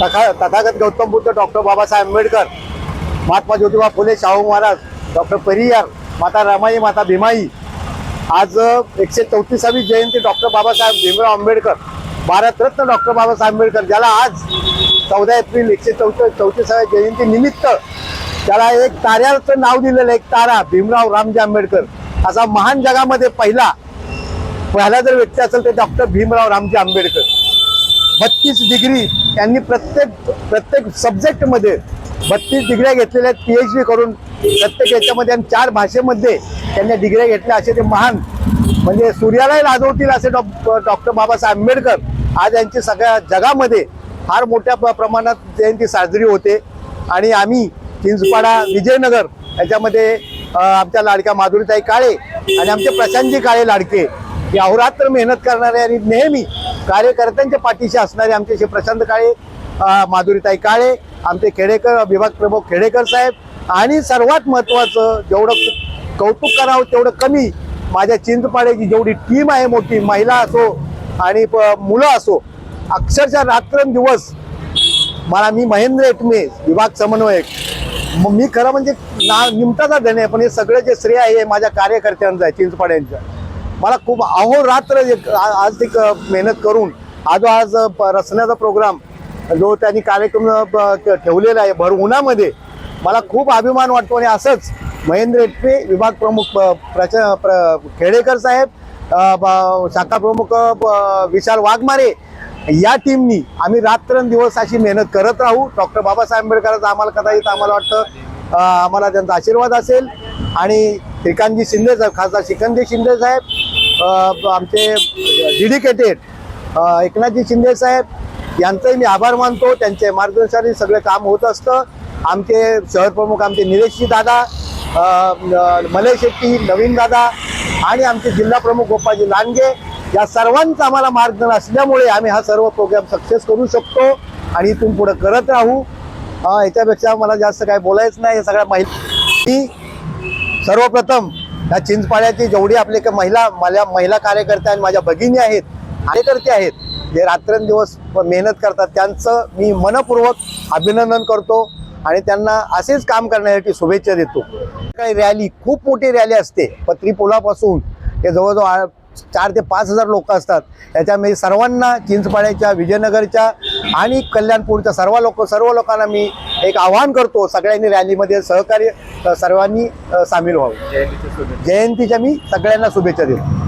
तथा Tathagata Gautam Buddha doctor Babasaheb Ambedkar Mahatma Jyotiba Phule Shahu Maharaj doctor Periyar Mata Ramai Mata Bhimai आज एकशे चौतीसावी जयंती डॉक्टर बाबासाहेब भीमराव आंबेडकर भारतरत्न डॉक्टर बाबासाहेब आंबेडकर ज्याला आज चौदा एप्रिल एकशे चौथ चौतीसाव्या जयंती निमित्त त्याला एक ताऱ्याचं नाव दिलेलं एक तारा भीमराव रामजी आंबेडकर. असा महान जगामध्ये पहिला पहिला जर व्यक्ती असेल तर डॉक्टर भीमराव रामजी आंबेडकर. बत्तीस डिग्री त्यांनी प्रत्येक प्रत्येक सब्जेक्टमध्ये बत्तीस डिग्र्या घेतलेल्या आहेत पी एच डी करून प्रत्येक याच्यामध्ये आणि चार भाषेमध्ये त्यांनी डिग्र्या घेतल्या असे ते महान म्हणजे सूर्यालाही लाजवतील असे डॉ डॉक्टर बाबासाहेब आंबेडकर आज यांची सगळ्या जगामध्ये फार मोठ्या प्रमाणात जयंती साजरी होते. आणि आम्ही चिंचपाडा विजयनगर याच्यामध्ये आमच्या लाडक्या माधुरीताई काळे आणि आमचे प्रशांतजी काळे लाडके हे अहोरात्र मेहनत करणारे आणि नेहमी कार्यकर्त्यांच्या पाठीशी असणारे आमचे श्री प्रशांत काळे माधुरीताई काळे आमचे खेडेकर विभाग प्रमुख खेडेकर साहेब आणि सर्वात महत्त्वाचं जेवढं कौतुक करावं तेवढं कमी माझ्या चिंचपाड्याची जेवढी टीम आहे मोठी महिला असो आणि प- मुलं असो अक्षरशः रात्रंदिवस मला मी महेंद्र एकमे विभाग समन्वयक. मग मी खरं म्हणजे ना निमताचा धन आहे पण हे सगळं जे श्रेय आहे हे माझ्या कार्यकर्त्यांचं आहे चिंचपाड्यांचं मला खूप अहोरात्र एक- आज एक मेहनत करून आज आज प- रचण्याचा प्रोग्राम जो त्यांनी कार्यक्रम ठेवलेला आहे भर उन्हामध्ये मला खूप अभिमान वाटतो. आणि असंच महेंद्र एटपे विभाग प्रमुख प्रच प्र खेडेकर साहेब शाखा प्रमुख विशाल वाघमारे या टीमनी आम्ही रात्रंदिवस अशी मेहनत करत राहू. डॉक्टर बाबासाहेब आंबेडकरांचा आम्हाला कदाचित आम्हाला वाटतं आम्हाला त्यांचा आशीर्वाद असेल. आणि श्रीकांतजी शिंदे साहेब खासदार श्रीकांतजी शिंदे साहेब आमचे डेडिकेटेड एकनाथजी शिंदे साहेब यांचंही मी आभार मानतो. त्यांचे मार्गदर्शनाने सगळं काम होत असतं. आमचे शहर प्रमुख आमचे निलेशजी दादा मलय शेट्टी नवीन दादा आणि आमचे जिल्हा प्रमुख गोपाजी लांडगे या सर्वांचं आम्हाला मार्गदर्शन असल्यामुळे आम्ही हा सर्व प्रोग्राम सक्सेस करू शकतो आणि इथून पुढे करत राहू. याच्यापेक्षा मला जास्त काय बोलायचं नाही हे सगळ्या माहिती. सर्वप्रथम या चिंचपाड्याची जेवढी आपले काही महिला माझ्या महिला कार्यकर्त्या आणि माझ्या भगिनी आहेत कार्यकर्ते आहेत जे रात्रंदिवस मेहनत करतात त्यांचं मी मनपूर्वक अभिनंदन करतो आणि त्यांना असेच काम करण्यासाठी शुभेच्छा देतो. काही रॅली खूप मोठी रॅली असते. पत्रीपुलापासून ते जवळजवळ चार ते पाच हजार लोक असतात. याच्यामध्ये सर्वांना चिंचपाड्याच्या विजयनगरच्या आणि कल्याणपूरच्या सर्व लोक सर्व लोकांना मी एक आवाहन करतो सगळ्यांनी रॅलीमध्ये सहकार्य सर्वांनी सामील व्हावं. जयंतीच्या मी सगळ्यांना शुभेच्छा देतो.